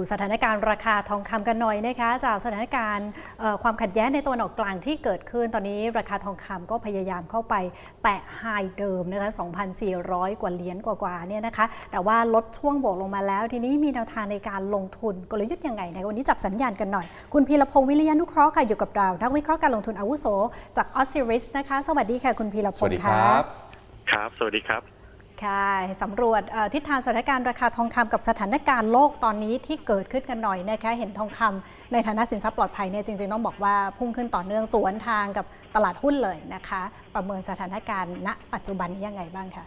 ดูสถานการณ์ราคาทองคำกันหน่อยนะคะ จากสถานการณ์เอ่อความขัดแย้งในตะวันออกกลางที่เกิดขึ้น ตอนนี้ราคาทองคำก็พยายามเข้าไปแตะไฮเดิมนะคะ2,400 กว่าเหรียญกว่าๆเนี่ยนะคะ แต่ว่าลดช่วงบวกลงมาแล้ว ทีนี้มีแนวทางในการลงทุนกลยุทธ์ยังไงนะคะวันนี้จับสัญญาณกันหน่อย คุณพีรพงศ์วิริยานุเคราะห์ค่ะอยู่กับเรานักวิเคราะห์การลงทุนอาวุโส จากออสซิริสนะคะ สวัสดีค่ะคุณพีรพสวังสดีศ์ครัค่ะบครับ สวัสดีครับ ค่ะสำรวจทิศทางสถานการณ์ราคาทองคำกับสถานการณ์โลกตอนนี้ที่เกิดขึ้นกันหน่อยนะคะเห็นทองคำในฐานะสินทรัพย์ปลอดภัยเนี่ยจริงๆต้องบอกว่าพุ่งขึ้นต่อเนื่องสวนทางกับตลาดหุ้นเลยนะคะ ประเมินสถานการณ์ณ ปัจจุบันนี้ยังไงบ้างคะ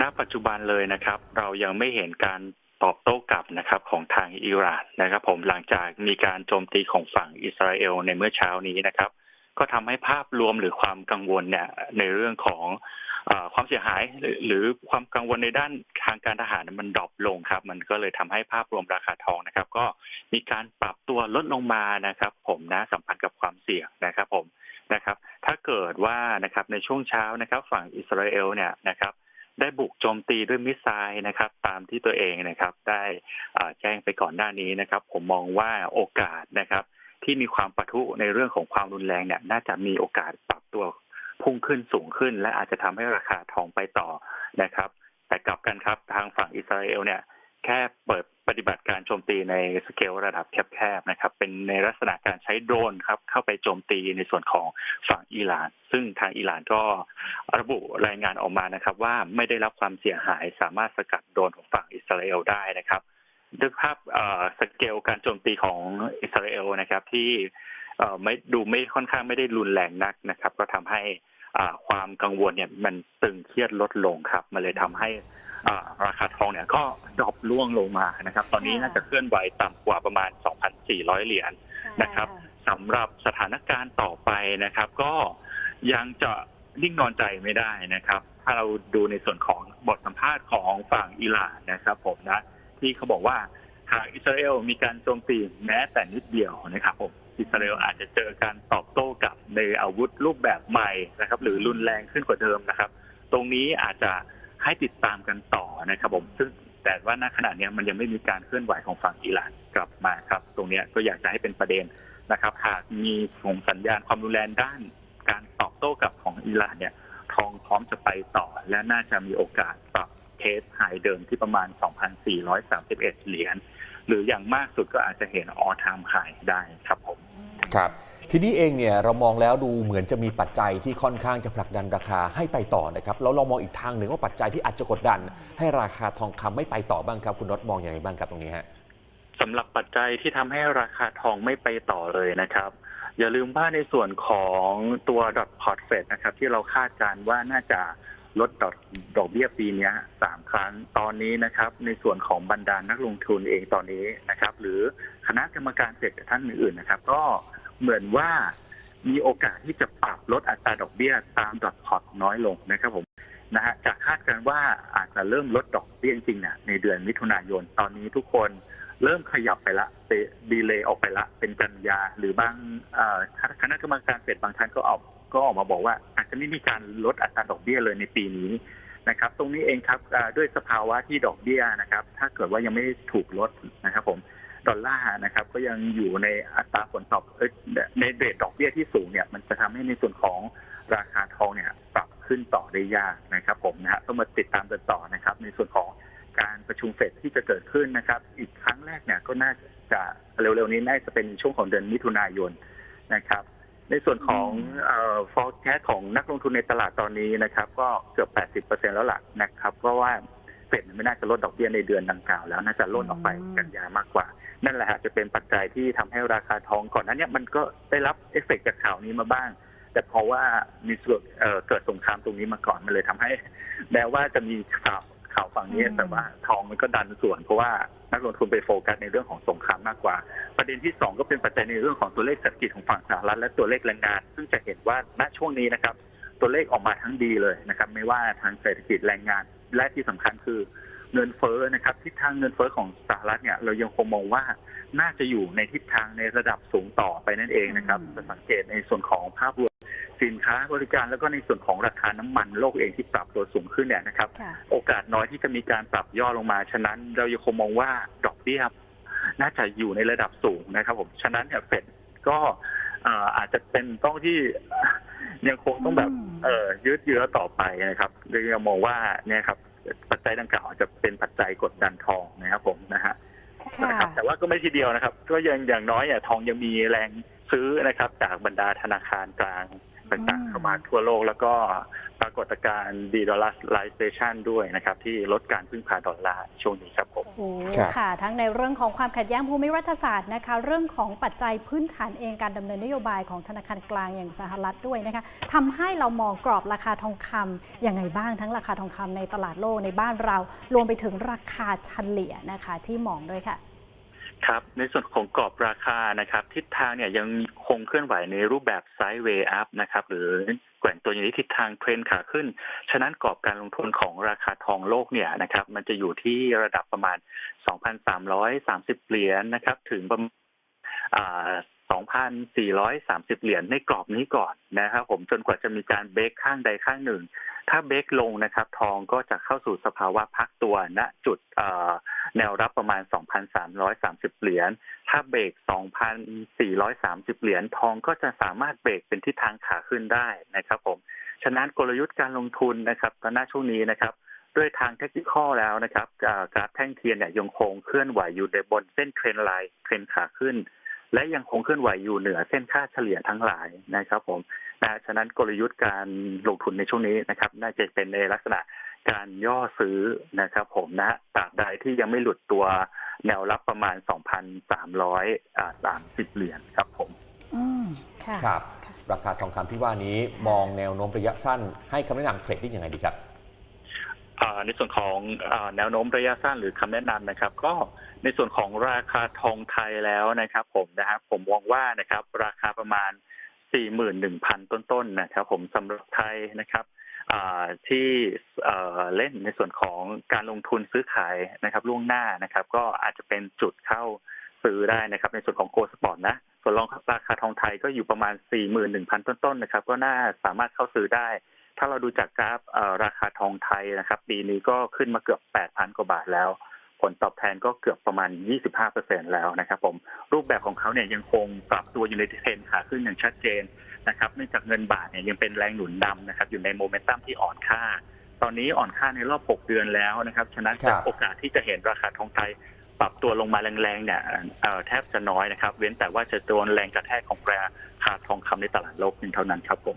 ณปัจจุบันเลยนะครับ เรายังไม่เห็นการตอบโต้กลับนะครับของทางอิหร่านนะครับ ผมหลังจากมีการโจมตีของฝั่งอิสราเอลในเมื่อเช้านี้นะครับ ก็ทำให้ภาพรวมหรือความกังวลเนี่ยในเรื่องของ ความเสียหายหรือความกังวลในด้านทางการทหารมันดรอปลงครับ มันก็เลยทำให้ภาพรวมราคาทองนะครับ ก็มีการปรับตัวลดลงมานะครับ ผมนะสัมพันธ์กับความเสี่ยงนะครับผมนะครับ ถ้าเกิดว่านะครับในช่วงเช้านะครับ ฝั่งอิสราเอลเนี่ยนะครับได้บุกโจมตีด้วยมิสไซล์นะครับ ตามที่ตัวเองนะครับ ได้แจ้งไปก่อนหน้านี้นะครับ ผมมองว่าโอกาสนะครับ ที่มีความปะทุในเรื่องของความรุนแรงเนี่ย น่าจะมีโอกาสปรับตัว พุ่งขึ้นสูงขึ้น และอาจจะทำให้ราคาทองไปต่อนะครับ แต่กลับกันครับทางฝั่งอิสราเอลเนี่ยแค่เปิดปฏิบัติการโจมตีในสเกลระดับแคบๆนะครับ เป็นในลักษณะการใช้โดรนครับ เข้าไปโจมตีในส่วนของฝั่งอิหร่าน ซึ่งทางอิหร่านก็ระบุรายงานออกมานะครับ ว่าไม่ได้รับความเสียหายสามารถสกัดโดรนของฝั่งอิสราเอลได้นะครับด้วยภาพเอ่อสเกลการโจมตีของอิสราเอลนะครับ ที่ ไม่ดูไม่ค่อนข้างไม่ได้รุนแรงนักนะครับ ก็ทำให้อ่าความกังวลเนี่ยมันตึงเครียดลดลงครับ มันเลยทำให้อ่าราคาทองเนี่ยก็ดรอปล่วงลงมานะครับ ตอนนี้ค่ะน่าจะเคลื่อนไหวต่ำกว่าประมาณ 2,400 เหรียญนะครับสำหรับสถานการณ์ต่อไปนะครับ ก็ยังจะนิ่งนอนใจไม่ได้นะครับ ถ้าเราดูในส่วนของบทสัมภาษณ์ของฝั่งอิหร่านนะครับผมนะ ที่เขาบอกว่าหากอิสราเอลมีการโจมตีแม้แต่นิดเดียวนะครับผม อิสราเอลอาจจะเจอการตอบโต้กับในอาวุธรูปแบบใหม่นะครับ หรือรุนแรงขึ้นกว่าเดิมนะครับ ตรงนี้อาจจะให้ติดตามกันต่อนะครับผมซึ่งแต่ว่าณขณะนี้มันยังไม่มีการเคลื่อนไหวของฝั่งอิหร่านกลับมาครับ ตรงนี้ก็อยากจะให้เป็นประเด็นนะครับ หากมีส่งสัญญาณความรุนแรงด้านการตอบโต้กลับของอิหร่านเนี่ย ทองพร้อมจะไปต่อ และน่าจะมีโอกาสปรับเทสไฮเดิมที่ประมาณ 2,431 เหรียญหรืออย่างมากสุดก็อาจจะเห็นออทามไฮได้ครับผม ครับทีนี้เองเนี่ยเรามองแล้วดูเหมือนจะมีปัจจัยที่ค่อนข้างจะผลักดันราคาให้ไปต่อนะครับแล้วเรามองอีกทางหนึ่งว่าปัจจัยที่อาจจะกดดัน ให้ราคาทองคำไม่ไปต่อบ้างครับ คุณรถมองอย่างไรบ้างครับตรงนี้ฮะสำหรับปัจจัยที่ทำให้ราคาทองไม่ไปต่อเลยนะครับ อย่าลืมว่าในส่วนของตัวดอทพอร์ตเฟดนะครับ ที่เราคาดการณ์ว่าน่าจะลดดอกดอกเบี้ยปีเนี้ยสามครั้งตอนนี้นะครับ ในส่วนของบรรดานักลงทุนเองตอนนี้นะครับ หรือ คณะกรรมการเศรษฐท่านอื่นๆนะครับ ก็เหมือนว่ามีโอกาสที่จะปรับลดอัตราดอกเบี้ยตามดอทพอร์ตน้อยลงนะครับผมนะฮะจากคาดการณ์ว่าอาจจะเริ่มลดดอกเบี้ยจริงๆเนี่ยในเดือนมิถุนายนตอนนี้ทุกคนเริ่มขยับไปละไปดีเลย์ออกไปละ เป็นกันยาหรือบางคณะกรรมการเฟดบางท่านก็ออกก็ออกมาบอกว่า อาจจะไม่มีการลดอัตราดอกเบี้ยเลยในปีนี้นะครับ ตรงนี้เองครับด้วยสภาวะที่ดอกเบี้ยนะครับ ถ้าเกิดว่ายังไม่ถูกลดนะครับผม ดอลลาร์นะครับก็ยังอยู่ในอัตราผลตอบในเรทดอกเบี้ยที่สูงเนี่ยมันจะทำให้ในส่วนของราคาทองเนี่ยปรับขึ้นต่อได้ยากนะครับผมนะฮะต้องมาติดตามกันต่อนะครับ ในส่วนของการประชุมเฟดที่จะเกิดขึ้นนะครับ อีกครั้งแรกเนี่ยก็น่าจะเร็วๆนี้น่าจะเป็นช่วงของเดือนมิถุนายนนะครับ ในส่วนของเอ่อ forecast ของนักลงทุนในตลาดตอนนี้นะครับ ก็เกือบ 80%แล้วล่ะนะครับ เพราะว่าเฟดไม่น่าจะลดดอกเบี้ยในเดือนดังกล่าวแล้ว น่าจะลดออกไปกันยามากกว่า นั่นแหละฮะจะเป็นปัจจัยที่ทำให้ราคาทองก่อนหนั้นเนี่ยมันก็ได้รับเอฟเฟกต์จากข่าวนี้มาบ้าง แต่เพราะว่ามีส่วนเอ่อเกิดสงครามตรงนี้มาก่อนมันเลยทำให้แม้ว่าจะมีข่าวข่าวฝั่งนี้อืมแต่ว่าทองมันก็ดันส่วน เพราะว่านักลงทุนไปโฟกัสในเรื่องของสงครามมากกว่า ประเด็นที่สองก็เป็นปัจจัยในเรื่องของตัวเลขเศรษฐกิจของฝั่งสหรัฐและตัวเลขแรงงาน ซึ่งจะเห็นว่าณช่วงนี้นะครับ ตัวเลขออกมาทั้งดีเลยนะครับ ไม่ว่าทางเศรษฐกิจแรงงานและที่สำคัญคือ เงินเฟ้อนะครับทิศทางเงินเฟ้อของสหรัฐเนี่ยเรายังคงมองว่าน่าจะอยู่ในทิศทางในระดับสูงต่อไปนั่นเองนะครับอืมจะสังเกตในส่วนของภาพรวมสินค้าบริการแล้วก็ในส่วนของราคาน้ำมันโลกเองที่ปรับตัวสูงขึ้นเนี่ยนะครับค่ะโอกาสน้อยที่จะมีการปรับย่อลงมา ฉะนั้นเรายังคงมองว่าดอกเบี้ยน่าจะอยู่ในระดับสูงนะครับผมฉะนั้นเนี่ยเฟดก็เอ่ออาจจะเป็นต้องที่ยังคงต้องแบบอืมเออยืดเยื้อต่อไปนะครับโดยเรามองว่าเนี่ยครับ ปัจจัยดังกล่าวอาจจะเป็นปัจจัยกดดันทองนะครับผมนะฮะค่ะนะครับแต่ว่าก็ไม่ทีเดียวนะครับ ก็ยังอย่างน้อยอะทองยังมีแรงซื้อนะครับ จากบรรดาธนาคารกลางต่างอืมๆเข้ามาทั่วโลกแล้วก็ปรากฏการณ์ดีดอลลาร์ไลเซชันด้วยนะครับ ที่ลดการพึ่งพาดอลลาร์ช่วงนี้ครับผมโอ้ครับ ค่ะ ทั้งในเรื่องของความขัดแย้งภูมิรัฐศาสตร์นะคะ เรื่องของปัจจัยพื้นฐานเองการดำเนินนโยบายของธนาคารกลางอย่างสหรัฐด้วยนะคะทำให้เรามองกรอบราคาทองคำยังไงบ้างทั้งราคาทองคำในตลาดโลกในบ้านเรา รวมไปถึงราคาเฉลี่ยนะคะที่มองด้วยค่ะ ครับ ในส่วนของกรอบราคานะครับ ทิศทางเนี่ยยังคงเคลื่อนไหวในรูปแบบไซด์เวย์อัพนะครับ หรือแกว่งตัวอยู่ในทิศทางเทรนขาขึ้น ฉะนั้นกรอบการลงทุนของราคาทองโลกเนี่ยนะครับ มันจะอยู่ที่ระดับประมาณ 2,330 เหรียญนะครับ ถึงประมาณ 2,430 เหรียญในกรอบนี้ก่อนนะครับผมจนกว่าจะมีการเบรกข้างใดข้างหนึ่ง ถ้าเบรกลงนะครับ ทองก็จะเข้าสู่สภาวะพักตัวณจุดแนวรับประมาณ 2,330 เหรียญถ้าเบรก2,430 เหรียญทองก็จะสามารถเบรกเป็นทิศทางขาขึ้นได้นะครับผมฉะนั้นกลยุทธ์การลงทุนนะครับตอนหน้าช่วงนี้นะครับด้วยทางเทคนิคแล้วนะครับอ่ากราฟแท่งเทียนเนี่ยยังคงเคลื่อนไหวอยู่ในบนเส้นเทรนไลน์เทรนขาขึ้น และยังคงเคลื่อนไหวอยู่เหนือเส้นค่าเฉลี่ยทั้งหลายนะครับ ผมนะฉะนั้นกลยุทธ์การลงทุนในช่วงนี้นะครับ น่าจะเป็นในลักษณะการย่อซื้อนะครับ ผมนะตราบใดที่ยังไม่หลุดตัวแนวรับประมาณ 2,330 เหรียญครับผมอืมค่ะครับค่ะราคาทองคำที่ว่านี้มองแนวโน้มระยะสั้นให้คำแนะนำเทรดดิ้งยังไงดีครับอ่า ในส่วนของอแนวโน้มระยะสั้นหรือคำแนะนำนะครับ ก็ในส่วนของราคาทองไทยแล้วนะครับ ผมนะครับผมมองว่านะครับ ราคาประมาณ 41,000 ต้นๆนะครับ ผมสำหรับไทยนะครับที่เอ่อเล่นในส่วนของการลงทุนซื้อขายนะครับ ล่วงหน้านะครับ ก็อาจจะเป็นจุดเข้าซื้อได้นะครับ ในส่วนของโกลสปอร์ตนะส่วนรองราคาทองไทยก็อยู่ประมาณ 41,000 ต้นๆนะครับ ก็น่าสามารถเข้าซื้อได้ ถ้าเราดูจากกราฟเอ่อราคาทองไทยนะครับ ปีนี้ก็ขึ้นมาเกือบ 8,000 กว่าบาทแล้ว ผลตอบแทนก็เกือบประมาณ 25%แล้วนะครับผมรูปแบบของเขาเนี่ยยังคงปรับตัวอยู่ในเทรนด์ขาขึ้นอย่างชัดเจนนะครับเนื่องจากเงินบาทเนี่ยยังเป็นแรงหนุนนำนะครับ อยู่ในโมเมนตัมที่อ่อนค่า ตอนนี้อ่อนค่าในรอบ 6 เดือนแล้วนะครับฉะนั้นครับโอกาสที่จะเห็นราคาทองไทยปรับตัวลงมาแรงๆเนี่ยเอ่อแทบจะน้อยนะครับ เว้นแต่ว่าจะโดนแรงกระแทกของราคาทองคำในตลาดโลกเพียงเท่านั้นครับผม